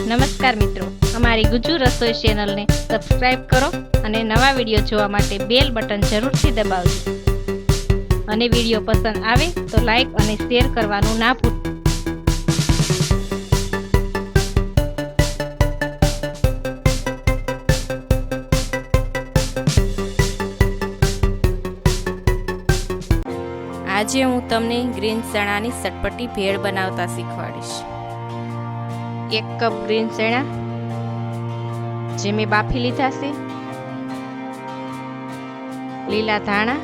નમસ્કાર મિત્રો. અમારી ગુજુ રસોઈ ચેનલને સબસ્ક્રાઇબ કરો અને નવા વીડિયો જોવા માટે બેલ બટન જરૂરથી દબાવજો. અને વીડિયો પસંદ આવે તો લાઈક અને શેર કરવાનું ના ભૂલ આજે હું તમને ગ્રીન ચણાની ચટપટી ભેળ બનાવતા શીખવાડીશ. એક કપ ગ્રીન ચણા જે મેં બાફી લીધા છે. લીલા ધાણા,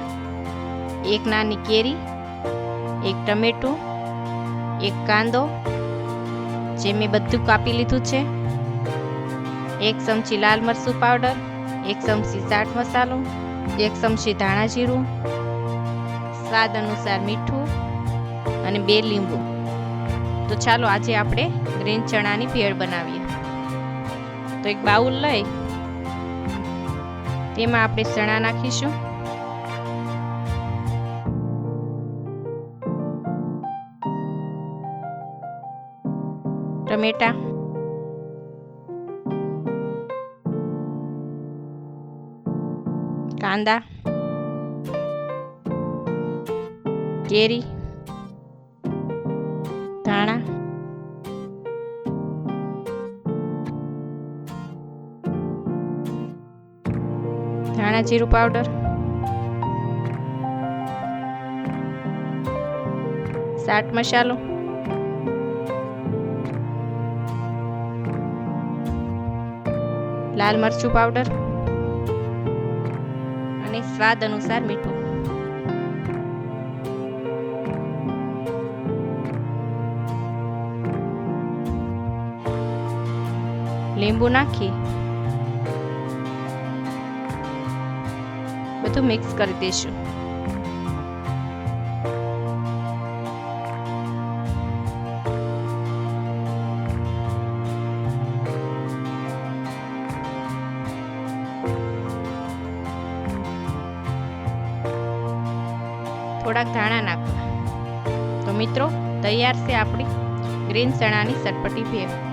એક નાની કેરી, એક ટમેટું, એક કાંદો જે મેં બધું કાપી લીધું છે. એક ચમચી લાલ મરચું પાવડર, એક ચમચી ચાટ મસાલો, એક ચમચી ધાણા જીરું, સ્વાદ અનુસાર મીઠું અને બે લીંબુ. તો ચાલો આજે આપણે ગ્રીન ચણાની ભેળ બનાવીએ. તો એક બાઉલ લઈ, તેમાં આપણે ચણા નાખીશું. ટમેટા. કાંદા. કેરી. ધાણા જીરું પાવડર ચાટ મસાલો. લાલ મરચું પાવડર અને સ્વાદ અનુસાર મીઠું. લીંબુ નાખી. બધું મિક્સ કરી દઈશું. થોડાક ધાણા નાખવા તો મિત્રો, તૈયાર છે આપણી ગ્રીન ચણાની ચટપટી ભેળ.